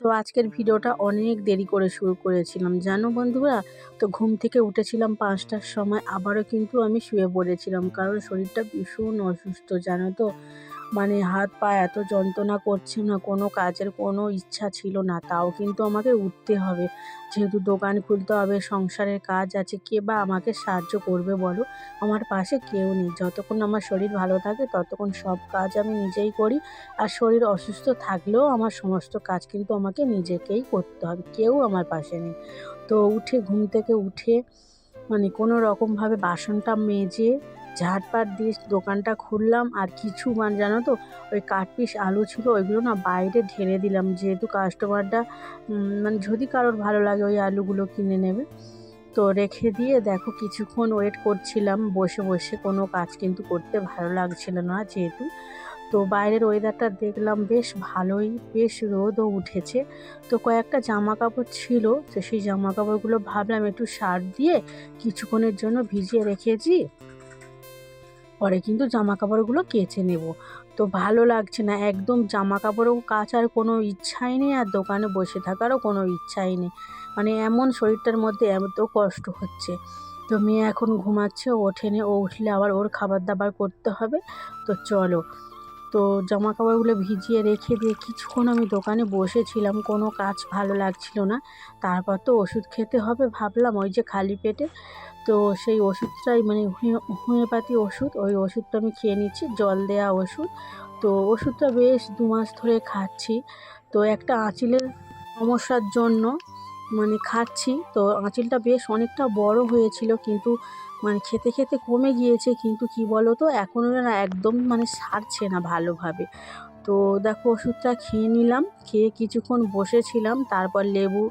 তো আজকের ভিডিওটা অনেক দেরি করে শুরু করেছিলাম, জানো বন্ধুরা? তো ঘুম থেকে উঠেছিলাম পাঁচটার সময়, আবারও কিন্তু আমি শুয়ে পড়েছিলাম, কারণ শরীরটা ভীষণ অসুস্থ, জানো তো? মানে হাত পা এত যন্ত্রণা করছে না, কোনো কাজের কোনো ইচ্ছা ছিল না, তাও কিন্তু আমাকে উঠতে হবে। যেহেতু দোকান খুলতে হবে, সংসারের কাজ আছে, কে বা আমাকে সাহায্য করবে বলো? আমার পাশে কেউ নেই। যতক্ষণ আমার শরীর ভালো থাকে, ততক্ষণ সব কাজ আমি নিজেই করি। আর শরীর অসুস্থ থাকলেও আমার সমস্ত কাজ কিন্তু আমাকে নিজেকেই করতে হবে, কেউ আমার পাশে নেই। তো উঠে, ঘুম থেকে উঠে মানে কোনো রকমভাবে বাসনটা মেজে ঝাড়পাট দিয়ে দোকানটা খুললাম আর কিছু মানে জানো তো, ওই কাঠপিস আলু ছিল, ওইগুলো না বাইরে ঢেলে দিলাম। যেহেতু কাস্টমারটা মানে যদি কারোর ভালো লাগে ওই আলুগুলো কিনে নেবে। তো রেখে দিয়ে দেখো কিছুক্ষণ ওয়েট করছিলাম, বসে বসে কোনো কাজ কিন্তু করতে ভালো লাগছিল না যেহেতু। তো বাইরের ওয়েদারটা দেখলাম বেশ ভালোই, বেশ রোদও উঠেছে। তো কয়েকটা জামা কাপড় ছিল, তো সেই জামা কাপড়গুলো ভাবলাম একটু সার দিয়ে কিছুক্ষণের জন্য ভিজিয়ে রেখেছি। পরে কিন্তু জামা কাপড়গুলো কেচে নেব। তো ভালো লাগছে না, একদম জামা কাপড়ও কাচার কোনো ইচ্ছাই নেই আর দোকানে বসে থাকারও কোনো ইচ্ছাই নেই। মানে এমন শরীরটার মধ্যে এত কষ্ট হচ্ছে। তো মেয়ে এখন ঘুমাচ্ছে ওঠেনি, ও উঠলে আবার ওর খাবার দাবার করতে হবে। তো চলো। তো জামা কাপড়গুলো ভিজিয়ে রেখে দিয়ে কিছুক্ষণ আমি দোকানে বসেছিলাম, কোনো কাজ ভালো লাগছিল না। তারপর তো ওষুধ খেতে হবে ভাবলাম, ওই যে খালি পেটে তো সেই ওষুধটাই মানে হোমিওপ্যাথি ওষুধ, ওই ওষুধটা আমি খেয়ে নিচ্ছি, জল দেওয়া ওষুধ। তো ওষুধটা বেশ দু মাস ধরে খাচ্ছি। তো একটা আঁচিলের সমস্যার জন্য মানে খাচ্ছি। তো আঁচিলটা বেশ অনেকটা বড় হয়েছিল কিন্তু মানে খেতে খেতে কমে গিয়েছে কিন্তু কি বলো তো এখনও না একদম মানে সারছে না ভালোভাবে। তো দেখো ওষুধটা খেয়ে নিলাম, খেয়ে কিছুক্ষণ বসেছিলাম, তারপর লেবু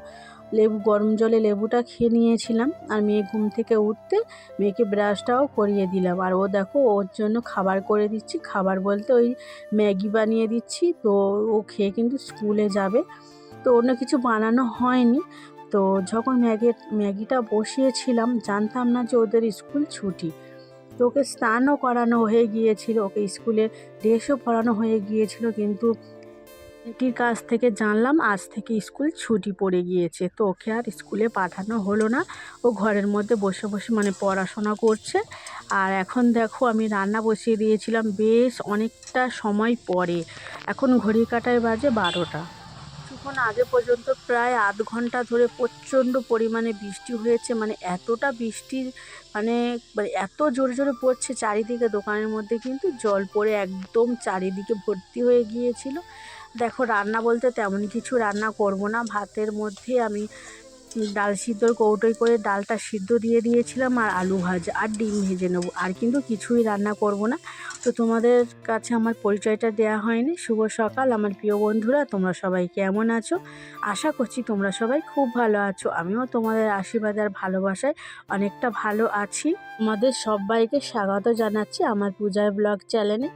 লেবু, গরম জলে লেবুটা খেয়ে নিয়েছিলাম আর মেয়ে ঘুম থেকে উঠতে মেয়েকে ব্রাশটাও করিয়ে দিলাম। আর ও দেখো, ওর জন্য খাবার করে দিচ্ছি। খাবার বলতে ওই ম্যাগি বানিয়ে দিচ্ছি। তো ও খেয়ে কিন্তু স্কুলে যাবে। তো অন্য কিছু বানানো হয়নি। তো যখন ম্যাগি, ম্যাগিটা বসিয়েছিলাম, জানতাম না যে ওদের স্কুল ছুটি। তো ওকে স্নানও করানো হয়ে গিয়েছিল। ওকে স্কুলে ড্রেসও পরানো হয়ে গিয়েছিল। কিন্তু এটির কাছ থেকে জানলাম, আজ থেকে স্কুল ছুটি পড়ে গিয়েছে। তো ওকে আর স্কুলে পাঠানো হলো না। ও ঘরের মধ্যে বসে বসে মানে পড়াশোনা করছে। আর এখন দেখো আমি রান্না বসিয়ে দিয়েছিলাম বেশ অনেকটা সময় পরে। এখন ঘড়ি কাটায় বাজে বারোটা। কিছুক্ষণ আগে পর্যন্ত প্রায় আধ ঘণ্টা ধরে প্রচণ্ড পরিমাণে বৃষ্টি হয়েছে। মানে এতটা বৃষ্টির মানে মানে এত জোরে জোরে পড়ছে চারিদিকে দোকানের মধ্যে কিন্তু জল পড়ে একদম চারিদিকে ভর্তি হয়ে গিয়েছিল। দেখো, রান্না বলতে তেমন কিছু রান্না করব না। ভাতের মধ্যে আমি ডাল সিদ্ধর কৌটোই করে ডালটা সিদ্ধ দিয়ে দিয়েছিলাম আর আলু ভাজা আর ডিম ভেজে নেব। আর কিন্তু কিছুই রান্না করব না। তো তোমাদের কাছে আমার পরিচয়টা দেওয়া হয়নি। শুভ সকাল, আমার প্রিয় বন্ধুরা, তোমরা সবাই কেমন আছো? আশা করছি তোমরা সবাই খুব ভালো আছো। আমিও তোমাদের আশীর্বাদ আর ভালোবাসায় অনেকটা ভালো আছি। তোমাদের সবাইকে স্বাগত জানাচ্ছি আমার পূজায় ব্লগ চ্যানেলে।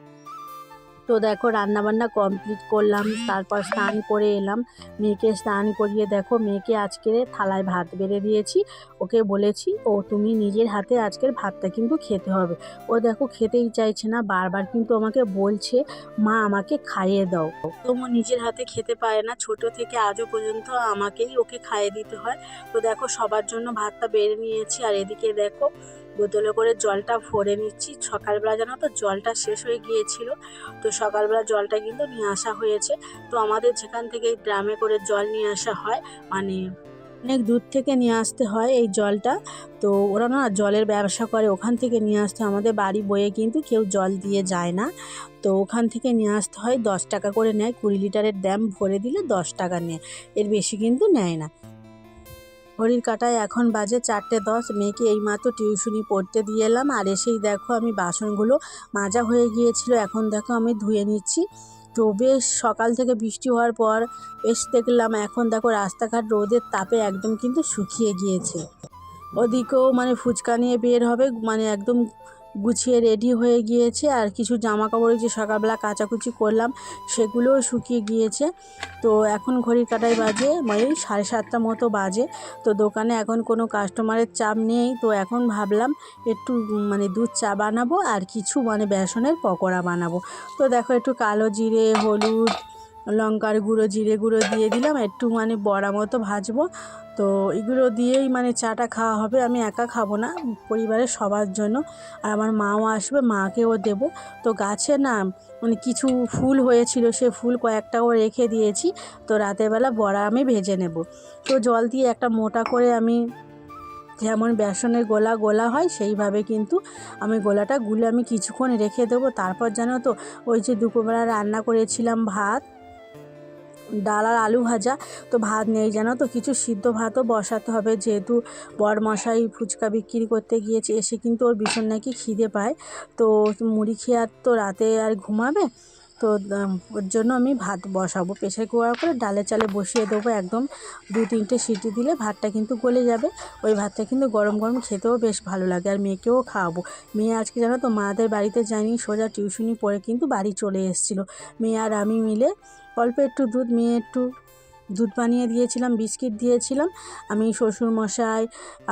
তো দেখো রান্নাবান্না কমপ্লিট করলাম, তারপর স্নান করে এলাম। মেয়েকে স্নান করিয়ে দেখো, মেয়েকে আজকে থালায় ভাত বেড়ে দিয়েছি। ওকে বলেছি, ও, তুমি নিজের হাতে আজকের ভাতটা কিন্তু খেতে হবে। ও দেখো খেতেই চাইছে না, বারবার কিন্তু আমাকে বলছে, মা, আমাকে খাইয়ে দাও। তো ও নিজের হাতে খেতে পারে না, ছোট থেকে আজও পর্যন্ত আমাকেই ওকে খাইয়ে দিতে হয়। তো দেখো সবার জন্য ভাতটা বেড়ে নিয়েছি, আর এদিকে দেখো বোতলে করে জলটা ভরে নিচ্ছি। সকালবেলা জানো তো জলটা শেষ হয়ে গিয়েছিল, তো সকালবেলা জলটা কিন্তু নিয়ে আসা হয়েছে। তো আমাদের যেখান থেকে ড্রামে করে জল নিয়ে আসা হয় মানে অনেক দূর থেকে নিয়ে আসতে হয় এই জলটা। তো ওরা না জলের ব্যবসা করে, ওখান থেকে নিয়ে আসতে আমাদের বাড়ি বয়ে কিন্তু কেউ জল দিয়ে যায় না। তো ওখান থেকে নিয়ে আসতে হয়, দশ টাকা করে নেয়। কুড়ি লিটারের ড্যাম ভরে দিলে দশ টাকা নেয়। এর বেশি কিন্তু নেয় না। ঘড়ির কাটায় এখন বাজে চারটে দশ। মেয়েকে এইমাত্র টিউশনি পড়তে দিয়ে এলাম আর এসেই দেখো আমি বাসনগুলো মাজা হয়ে গিয়েছিল। এখন দেখো আমি ধুয়ে নিচ্ছি। তো বেশ সকাল থেকে বৃষ্টি হওয়ার পর বেশ দেখলাম এখন দেখো রাস্তাঘাট রোদের তাপে একদম কিন্তু শুকিয়ে গিয়েছে। ওদিকেও মানে ফুচকা নিয়ে বের হবে মানে একদম গুছিয়ে রেডি হয়ে গিয়েছে আর কিছু জামা কাপড় যে সকালবেলা কাচাকুচি করলাম, সেগুলোও শুকিয়ে গিয়েছে। তো এখন ঘড়ির কাটাই বাজে মানে সাড়ে সাতটা মতো বাজে। তো দোকানে এখন কোনো কাস্টমারের চাপ নেই। তো এখন ভাবলাম একটু মানে দুধ চা বানাবো আর কিছু মানে বেসনের পকোড়া বানাবো। তো দেখো একটু কালো জিরে, হলুদ লঙ্কার গুঁড়ো, জিরে গুঁড়ো দিয়ে দিলাম একটু মানে বড়া মতো ভাজবো। তো এগুলো দিয়েই মানে চাটা খাওয়া হবে, আমি একা খাব না, পরিবারের সবার জন্য। আর আমার মাও আসবে, মাকেও দেবো। তো গাছে না মানে কিছু ফুল হয়েছিল, সে ফুল কয়েকটাও রেখে দিয়েছি। তো রাতের বেলা বড়া আমি ভেজে নেব। তো জল দিয়ে একটা মোটা করে আমি যেমন বেসনের গোলা গোলা হয়, সেইভাবে কিন্তু আমি গোলাটা গুলে আমি কিছুক্ষণ রেখে দেবো। তারপর জানো তো, ওই যে দুপুরবেলা রান্না করেছিলাম ভাত ডাল আর আলু ভাজা। তো ভাত নেই জানো তো, কিছু সিদ্ধ ভাতও বসাতে হবে। যেহেতু বরমশাই ফুচকা বিক্রি করতে গিয়েছে, এসে কিন্তু ওর ভীষণ নাকি খিদে পায়। তো মুড়ি খেয়ে আর তো রাতে আর ঘুমাবে? তো ওর জন্য আমি ভাত বসাবো। প্রেশার কুকার করে ডালে চালে বসিয়ে দেবো একদম দু তিনটে সিটি দিলে ভাতটা কিন্তু গলে যাবে। ওই ভাতটা কিন্তু গরম গরম খেতেও বেশ ভালো লাগে আর মেয়েকেও খাওয়াবো। মেয়ে আজকে জানো তো মাদের বাড়িতে যায়নি, সোজা টিউশনি পড়ে কিন্তু বাড়ি চলে এসেছিল। মেয়ে আর আমি মিলে অল্প একটু দুধ, মেয়ে একটু দুধ বানিয়ে দিয়েছিলাম, বিস্কিট দিয়েছিলাম। আমি শ্বশুর মশাই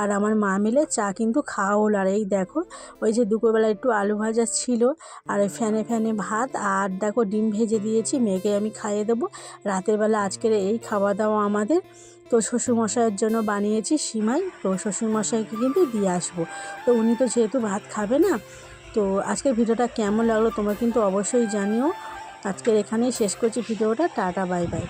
আর আমার মা মিলে চা কিন্তু খাওয়া হলো আর এই দেখো, ওই যে দুপুরবেলা একটু আলু ভাজা ছিল আর ফ্যানে ফ্যানে ভাত আর দেখো ডিম ভেজে দিয়েছি, মেয়েকে আমি খাইয়ে দেবো। রাতের বেলা আজকের এই খাওয়া দাওয়া আমাদের। তো শ্বশুরমশাইয়ের জন্য বানিয়েছি সিমাই, তো শ্বশুরমশাইকে কিন্তু দিয়ে আসব। তো উনি তো যেহেতু ভাত খাবে না, তো আজকের ভিডিওটা কেমন লাগল তোমরা কিন্তু অবশ্যই জানিও। আজকের এখানেই শেষ করছি ভিডিওটা, টাটা, বাই বাই।